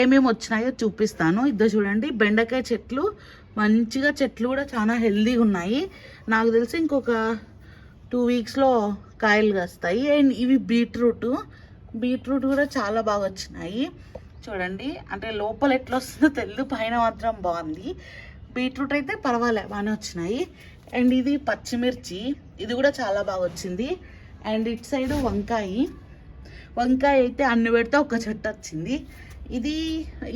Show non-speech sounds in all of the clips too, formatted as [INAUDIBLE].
ఏమేమి వచ్చినాయో చూపిస్తాను. ఇద్దరు చూడండి బెండకాయ చెట్లు. మంచిగా చెట్లు కూడా చాలా హెల్దీగా ఉన్నాయి. నాకు తెలిసి ఇంకొక టూ వీక్స్లో కాయలు కాస్తాయి. అండ్ ఇవి బీట్రూట్. బీట్రూట్ కూడా చాలా బాగా వచ్చినాయి. చూడండి అంటే లోపల ఎట్లా వస్తుందో తెలియదు పైన మాత్రం బాగుంది. బీట్రూట్ అయితే పర్వాలే బాగానే వచ్చినాయి. అండ్ ఇది పచ్చిమిర్చి. ఇది కూడా చాలా బాగా వచ్చింది. అండ్ ఇటు సైడ్ వంకాయ. వంకాయ అయితే అన్ని పెడితే ఒక చెట్టు వచ్చింది. ఇది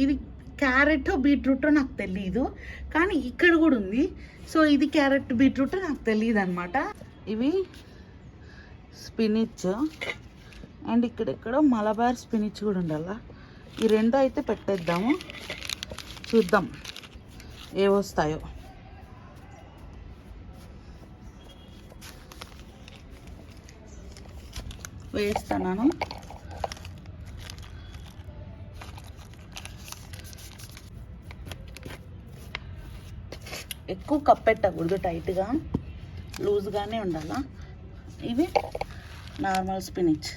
ఇది క్యారెట్ బీట్రూటో నాకు తెలియదు కానీ ఇక్కడ కూడా ఉంది. సో ఇది క్యారెట్ బీట్రూట్ నాకు తెలియదు అనమాట ఇవి స్పినిచ్. అండ్ ఇక్కడెక్కడ మలబార్ స్పినిచ్ కూడా ఉండాల? ఈ రెండు అయితే పెట్టేద్దాము. చూద్దాం ఏవొస్తాయో వేస్తున్నాను ఎక్కువ కప్పెట్టకూడదు టైట్గా. లూజ్గానే ఉండాల? ఇవి నార్మల్ స్పినిచ్.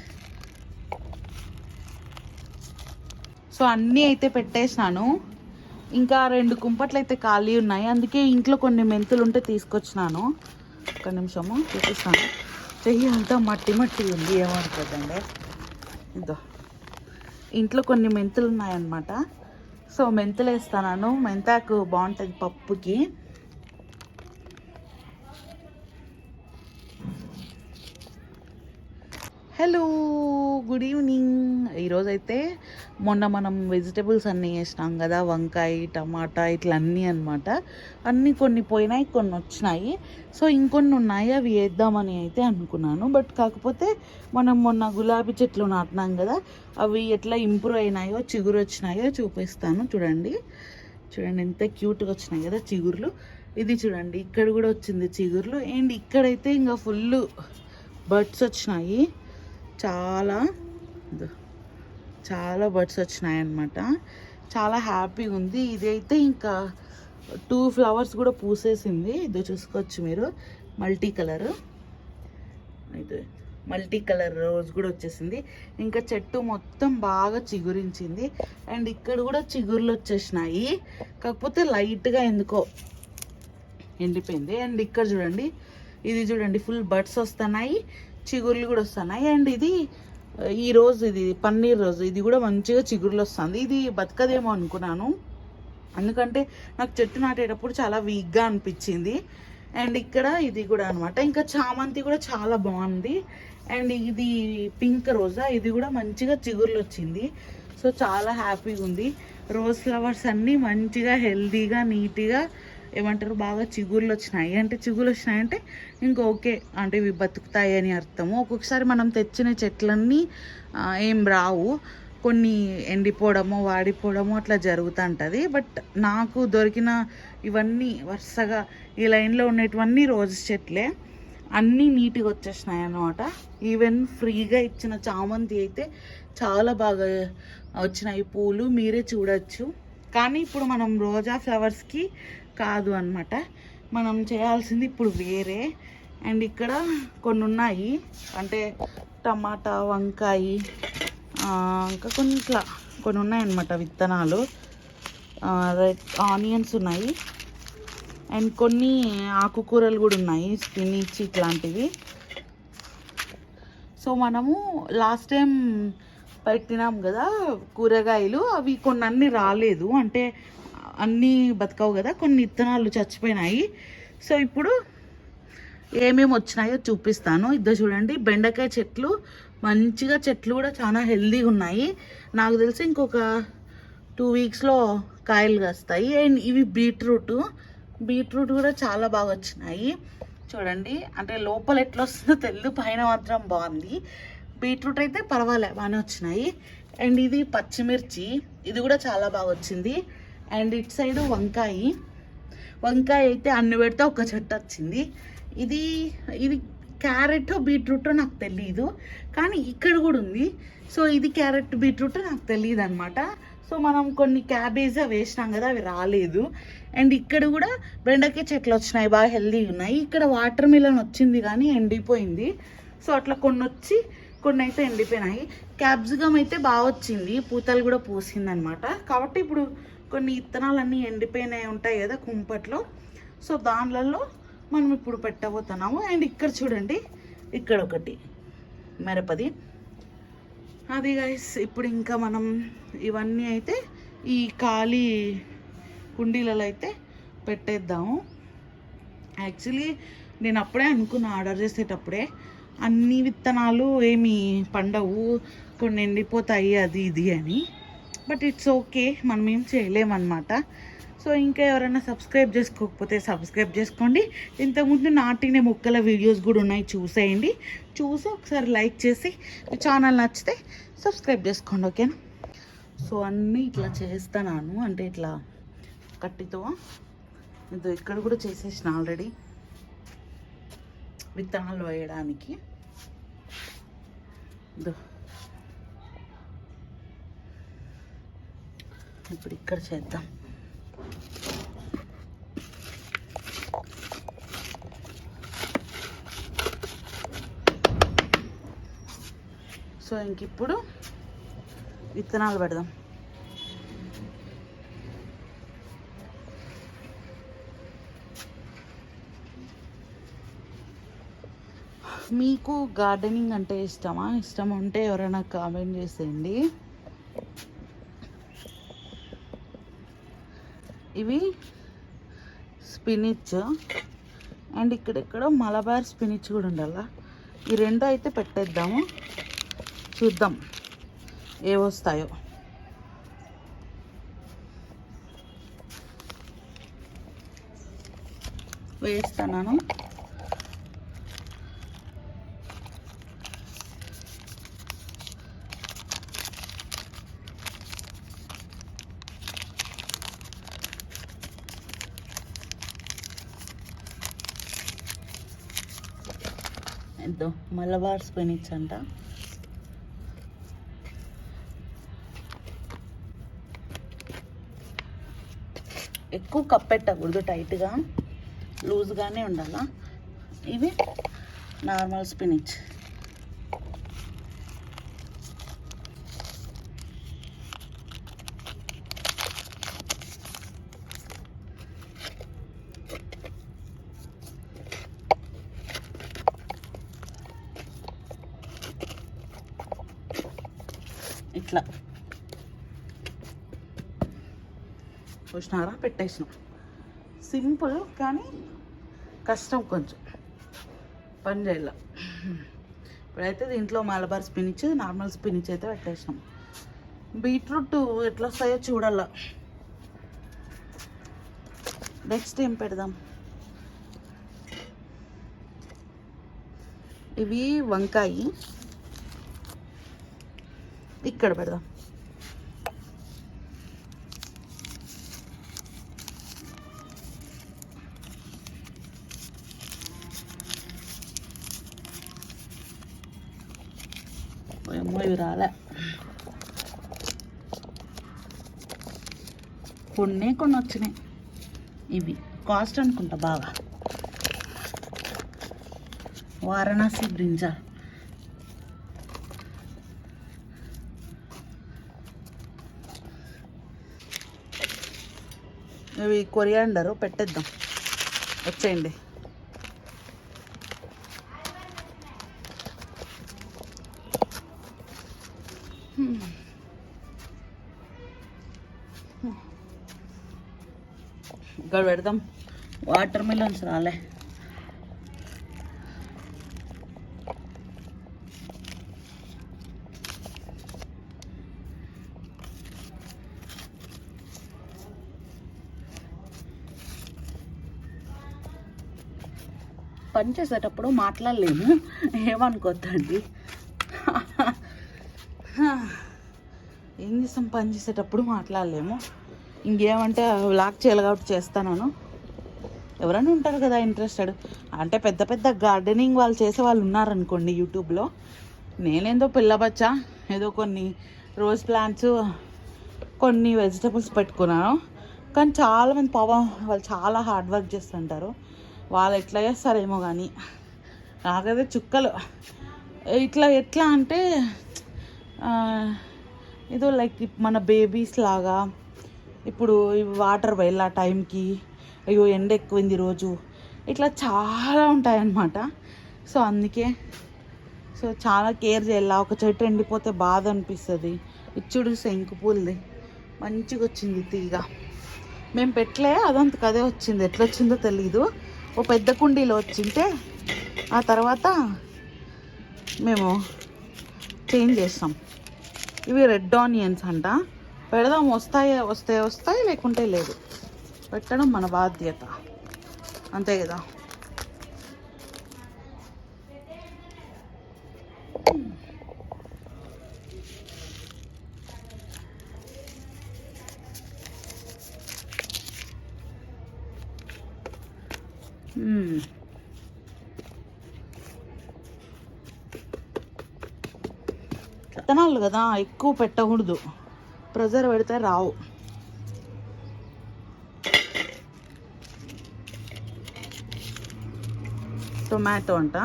సో అన్నీ అయితే పెట్టేసినాను. ఇంకా రెండు కుంపట్లు అయితే ఖాళీ ఉన్నాయి. అందుకే ఇంట్లో కొన్ని మెంతులు ఉంటే తీసుకొచ్చినాను. ఒక నిమిషము చూపిస్తాను. చెయ్యి అంతా మట్టి మట్టి ఉంది ఏమనుకోదండి ఇదో ఇంట్లో కొన్ని మెంతులు ఉన్నాయన్నమాట. సో మెంతులు వేస్తాను మెంతాకు బాగుంటుంది పప్పుకి. Hello good evening. ఈరోజైతే మొన్న మనం వెజిటబుల్స్ అన్నీ వేసినాం కదా వంకాయ టమాటా ఇట్లా అన్నీ అనమాట అన్నీ కొన్ని పోయినాయి కొన్ని వచ్చినాయి. సో ఇంకొన్ని ఉన్నాయి అవి వేద్దామని అయితే అనుకున్నాను. బట్ కాకపోతే మనం మొన్న గులాబీ చెట్లు నాటినాం కదా అవి ఎట్లా ఇంప్రూవ్ అయినాయో చిగురు వచ్చినాయో చూపిస్తాను. చూడండి. చూడండి ఎంత క్యూట్గా వచ్చినాయి కదా చిగుర్లు. ఇది చూడండి ఇక్కడ కూడా వచ్చింది చిగుర్లు. అండ్ ఇక్కడైతే ఇంకా ఫుల్ బర్డ్స్ వచ్చినాయి. చాలా చాలా బర్డ్స్ వచ్చినాయన్నమాట. చాలా హ్యాపీగా ఉంది. ఇది అయితే ఇంకా టూ ఫ్లవర్స్ కూడా పూసేసింది. ఇదో చూసుకోవచ్చు మీరు. Multi colour. ఇది మల్టీ కలర్ రోజ్ కూడా వచ్చేసింది. ఇంకా చెట్టు మొత్తం బాగా చిగురించింది. అండ్ ఇక్కడ కూడా చిగుర్లు వచ్చేసినాయి. కాకపోతే లైట్గా ఎందుకో ఎండిపోయింది. అండ్ ఇక్కడ చూడండి. ఇది చూడండి ఫుల్ బర్డ్స్ వస్తున్నాయి. చిగుర్లు కూడా వస్తున్నాయి. అండ్ ఇది ఈ రోజు ఇది పన్నీర్ రోజు. ఇది కూడా మంచిగా చిగుర్లు వస్తుంది. ఇది బతకదేమో అనుకున్నాను. ఎందుకంటే నాకు చెట్టు నాటేటప్పుడు చాలా వీక్గా అనిపించింది. అండ్ ఇక్కడ ఇది కూడా అనమాట ఇంకా చామంతి కూడా చాలా బాగుంది. అండ్ ఇది పింక్ రోజా. ఇది కూడా మంచిగా చిగుర్లు వచ్చింది. సో చాలా హ్యాపీగా ఉంది. రోజ్ ఫ్లవర్స్ అన్నీ మంచిగా హెల్తీగా నీట్గా ఏమంటారు? బాగా చిగుళ్ళు వచ్చినాయి అంటే చిగుర్లు వచ్చినాయి అంటే ఇంకా ఓకే. అంటే ఇవి బతుకుతాయి అని అర్థము. ఒక్కొక్కసారి మనం తెచ్చిన చెట్లన్నీ ఏం రావు. కొన్ని ఎండిపోవడము వాడిపోవడము అట్లా జరుగుతుంటుంది. బట్ నాకు దొరికిన ఇవన్నీ వరుసగా ఈ లైన్లో ఉండేటివన్నీ రోజు చెట్లే. అన్నీ నీట్గా వచ్చేసినాయి అన్నమాట. ఈవెన్ ఫ్రీగా ఇచ్చిన చామంతి అయితే చాలా బాగా వచ్చినాయి. పూలు మీరే చూడొచ్చు. కానీ ఇప్పుడు మనం రోజా ఫ్లవర్స్కి కాదు అన్నమాట. మనం చేయాల్సింది ఇప్పుడు వేరే. అండ్ ఇక్కడ కొన్ని ఉన్నాయి అంటే టమాటా వంకాయ ఇంకా కొన్ని ఇట్లా కొన్ని ఉన్నాయన్నమాట విత్తనాలు రెడ్ ఆనియన్స్ ఉన్నాయి. అండ్ కొన్ని ఆకుకూరలు కూడా ఉన్నాయి స్పినిచ్ ఇట్లాంటివి. సో మనము లాస్ట్ టైం పెట్టినాం కదా కూరగాయలు అవి కొన్ని అన్ని రాలేదు. అంటే అన్నీ బతకవు కదా కొన్ని ఇత్తనాలు చచ్చిపోయినాయి. సో ఇప్పుడు ఏమేమి వచ్చినాయో చూపిస్తాను. ఇద్దరు చూడండి బెండకాయ చెట్లు. మంచిగా చెట్లు కూడా చాలా హెల్దీగా ఉన్నాయి. నాకు తెలిసి ఇంకొక టూ వీక్స్లో కాయలు కాస్తాయి. అండ్ ఇవి బీట్రూట్. బీట్రూట్ కూడా చాలా బాగా వచ్చినాయి. చూడండి అంటే లోపల ఎట్లా వస్తుందో తెలియదు పైన మాత్రం బాగుంది. బీట్రూట్ అయితే పర్వాలే బాగానే వచ్చినాయి. అండ్ ఇది పచ్చిమిర్చి. ఇది కూడా చాలా బాగా వచ్చింది. అండ్ ఇట్ సైడ్ వంకాయ. వంకాయ అయితే అన్ని పెడితే ఒక చెట్టు వచ్చింది. ఇది ఇది క్యారెట్ బీట్రూట్ నాకు తెలియదు కానీ ఇక్కడ కూడా ఉంది. సో ఇది క్యారెట్ బీట్రూట్ నాకు తెలియదు అనమాట సో మనం కొన్ని క్యాబేజ్ వేసినాం కదా అవి రాలేదు. అండ్ ఇక్కడ కూడా బెండకాయ చెట్లు వచ్చినాయి బాగా హెల్దీగా ఉన్నాయి. ఇక్కడ వాటర్ మిలన్ వచ్చింది కానీ ఎండిపోయింది. సో అట్లా కొన్ని వచ్చి కొన్ని అయితే ఎండిపోయినాయి. క్యాబ్సికమ్ అయితే బాగా వచ్చింది. పూతలు కూడా పూసింది అనమాట కాబట్టి ఇప్పుడు కొన్ని ఇత్తనాలన్నీ ఎండిపోయినాయి ఉంటాయి కదా కుంపట్లో. సో దానిలలో మనం ఇప్పుడు పెట్టబోతున్నాము. అండ్ ఇక్కడ చూడండి ఇక్కడ ఒకటి మిరపది. అది గైస్ ఇప్పుడు ఇంకా మనం ఇవన్నీ అయితే ఈ ఖాళీ కుండీలలో అయితే పెట్టేద్దాము. యాక్చువల్లీ నేను అప్పుడే అనుకున్నా ఆర్డర్ చేసేటప్పుడే. అన్ని విత్తనాలు ఏమి పండవు కొన్ని ఎండిపోతాయి అది ఇది అని. బట్ ఇట్స్ ఓకే మనం ఏం చేయలేమన్నమాట. సో ఇంకా ఎవరైనా సబ్స్క్రైబ్ చేసుకోకపోతే సబ్స్క్రైబ్ చేసుకోండి. ఇంతకుముందు నాటిన మొక్కల వీడియోస్ కూడా ఉన్నాయి చూసేయండి. చూసి ఒకసారి లైక్ చేసి ఛానల్ నచ్చితే సబ్స్క్రైబ్ చేసుకోండి ఓకేనా? సో అన్నీ ఇట్లా చేస్తాను అంటే ఇట్లా కట్టితో. ఇదో ఇక్కడ కూడా చేసేసిన ఆల్రెడీ. విత్తనాలు వేయడానికి. ఇదో. ఇప్పుడు ఇక్కడ చేద్దాం. సో ఇంక ఇప్పుడు విత్తనాలు పెడదాం. మీకు గార్డెనింగ్ అంటే ఇష్టమా? ఇష్టం ఉంటే ఎవరైనా కామెంట్ చేసేయండి. ఇవి స్పినిచ్. అండ్ ఇక్కడెక్కడ మలబార్ స్పినిచ్ కూడా ఉండాలా. ఈ రెండు అయితే పెట్టేద్దాము. చూద్దాం ఏవొస్తాయో వేస్తున్నాను ఎంతో మలబార్ స్పినిచ్ అంట ఎక్కువ కప్పెట్టకూడదు టైట్గా. లూజ్గానే ఉండాలా? ఇవి నార్మల్ స్పినిచ్. ఇట్లా. చూసినారా? పెట్టేసిన. సింపుల్ కానీ కష్టం కొంచెం. పని చేయాల. ఇప్పుడైతే దీంట్లో మలబార్ స్పినిచ్ నార్మల్ స్పినిచ్ అయితే పెట్టేసినాం. బీట్రూట్ ఎట్లా వస్తాయో చూడాల. నెక్స్ట్ ఏం పెడదాం? ఇవి వంకాయి. ఇక్కడ పెడదాం. ఏమో ఇవి రాలే. కొన్ని కొన్ని వచ్చినాయి ఇవి కాస్ట్ అనుకుంటా బాగా. వారణాసి బ్రింజా. ఇవి కొరియాండరు పెట్టేద్దాం. వచ్చేయండి. ఇక్కడ పెడదాం వాటర్ మిలన్స్ రాలే. పని చేసేటప్పుడు మాట్లాడలేము. ఏమనుకోద్దండి? ఏం చేస్తాం? పని చేసేటప్పుడు మాట్లాడలేము. ఇంకేమంటే వ్లాగ్ చేయాలి కాబట్టి చేస్తాను ఎవరైనా ఉంటారు కదా ఇంట్రెస్టెడ్ అంటే పెద్ద పెద్ద గార్డెనింగ్ వాళ్ళు చేసే వాళ్ళు ఉన్నారనుకోండి యూట్యూబ్లో నేనేందో పిల్లబచ్చా ఏదో కొన్ని రోజ్ ప్లాంట్స్ కొన్ని వెజిటబుల్స్ పెట్టుకున్నాను. కానీ చాలామంది పాపం వాళ్ళు చాలా హార్డ్ వర్క్ చేస్తుంటారు. వాళ్ళు ఎట్లా చేస్తారేమో కానీ నాకైతే చుక్కలు. ఇట్లా ఎట్లా అంటే ఏదో లైక్ మన బేబీస్ లాగా ఇప్పుడు వాటర్ వెళ్ళా టైంకి అయ్యో ఎండ ఎక్కువైంది ఈరోజు ఇట్లా చాలా ఉంటాయన్నమాట. సో అందుకే సో చాలా కేర్ చేయాలి? ఒక చెట్టు ఎండిపోతే బాధ అనిపిస్తుంది. ఇచ్చుడు శంకు పూలది. మంచిగా వచ్చింది తీగ. మేము పెట్టలే అదంతకు అదే వచ్చింది. ఎట్లా వచ్చిందో తెలీదు. ఓ పెద్ద కుండీలో వచ్చింటే ఆ తర్వాత మేము చేంజ్ చేస్తాం. ఇవి రెడ్ ఆనియన్స్ అంట. పెడదాం వస్తాయి వస్తే వస్తాయి లేకుంటే లేదు. పెట్టడం మన బాధ్యత. అంతే కదా? Hmm. విత్తనాలు కదా ఎక్కువ పెట్టకూడదు. ప్రెజర్ పెడితే రావు. టొమాటో అంట.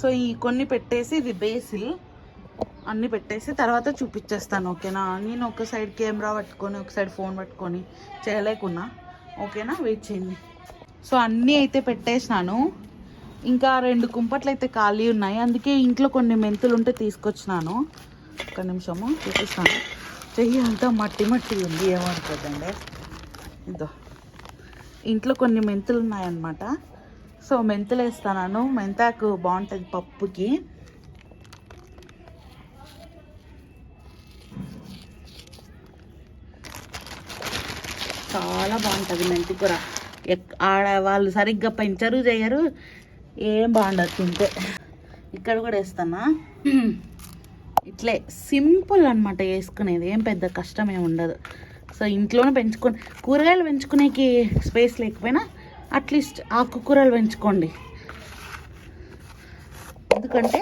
సో ఈ కొన్ని పెట్టేసి ఇది బేసిల్ అన్నీ పెట్టేసి తర్వాత చూపించేస్తాను ఓకేనా? నేను ఒక సైడ్ కెమెరా పట్టుకొని ఒక సైడ్ ఫోన్ పట్టుకొని చేయలేకున్నా. ఓకేనా? వెయిట్ చేయండి. సో అన్నీ అయితే పెట్టేసినాను. ఇంకా రెండు కుంపట్లు అయితే ఖాళీ ఉన్నాయి. అందుకే ఇంట్లో కొన్ని మెంతులు ఉంటే తీసుకొచ్చినాను. ఒక నిమిషము చూపిస్తాను. చెయ్యి అంతా మట్టి మట్టి ఉంది ఏమనుకోదండి ఇదో ఇంట్లో కొన్ని మెంతులు ఉన్నాయన్నమాట. సో మెంతులు వేస్తాను మెంతాకు బాగుంటుంది పప్పుకి. చాలా బాగుంటుంది మెంతి కూర. ఆడ వాళ్ళు సరిగ్గా పెంచరు చేయరు. ఏం బాగుండదు తింటే. ఇక్కడ కూడా వేస్తానా? [CLEARS THROAT] ఇట్లే సింపుల్ అనమాట వేసుకునేది. ఏం పెద్ద కష్టం ఏమి ఉండదు. సో ఇంట్లోనే పెంచుకొని కూరగాయలు పెంచుకునేకి స్పేస్ లేకపోయినా అట్లీస్ట్ ఆకుకూరలు పెంచుకోండి. ఎందుకంటే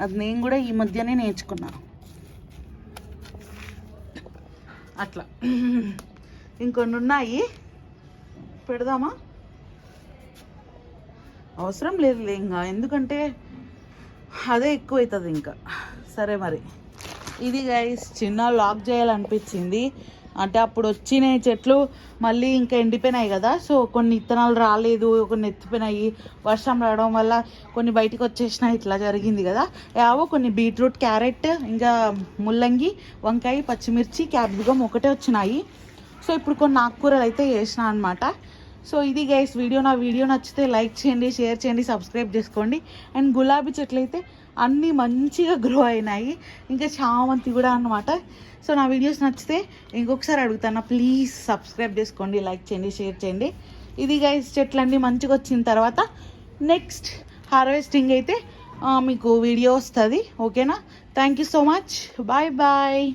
అది నేను కూడా ఈ మధ్యనే నేర్చుకున్నాను అట్లా. [CLEARS THROAT] ఇంకొన్ని ఉన్నాయి. పెడదామా? అవసరం లేదు ఇంకా. ఎందుకంటే అదే ఎక్కువ అవుతుంది ఇంకా. సరే మరి. ఇది గైస్ చిన్న లాక్ చేయాలనిపించింది. అంటే అప్పుడు వచ్చిన చెట్లు మళ్ళీ ఇంకా ఎండిపోయినాయి కదా. సో కొన్ని ఇత్తనాలు రాలేదు కొన్ని ఎత్తిపోయినాయి. వర్షం రావడం వల్ల కొన్ని బయటకు వచ్చేసినాయి. ఇట్లా జరిగింది కదా. యావో కొన్ని బీట్రూట్ క్యారెట్ ఇంకా ముల్లంగి వంకాయ పచ్చిమిర్చి క్యాప్సికమ్ ఒకటే వచ్చినాయి. సో ఇప్పుడు కొన్ని ఆకుకూరలు అయితే వేసిన అనమాట సో ఇది గైస్ వీడియో నా వీడియో నచ్చితే లైక్ చేయండి షేర్ చేయండి సబ్స్క్రైబ్ చేసుకోండి. అండ్ గులాబీ చెట్లు అయితే అన్నీ మంచిగా గ్రో అయినాయి. ఇంకా చామంతి కూడా అన్నమాట. సో నా వీడియోస్ నచ్చితే ఇంకొకసారి అడుగుతాను ప్లీజ్ సబ్స్క్రైబ్ చేసుకోండి లైక్ చేయండి షేర్ చేయండి. ఇది గైస్ చెట్లన్నీ మంచిగా వచ్చిన తర్వాత నెక్స్ట్ హార్వెస్టింగ్ అయితే మీకు వీడియో వస్తుంది. ఓకేనా thank you so much bye bye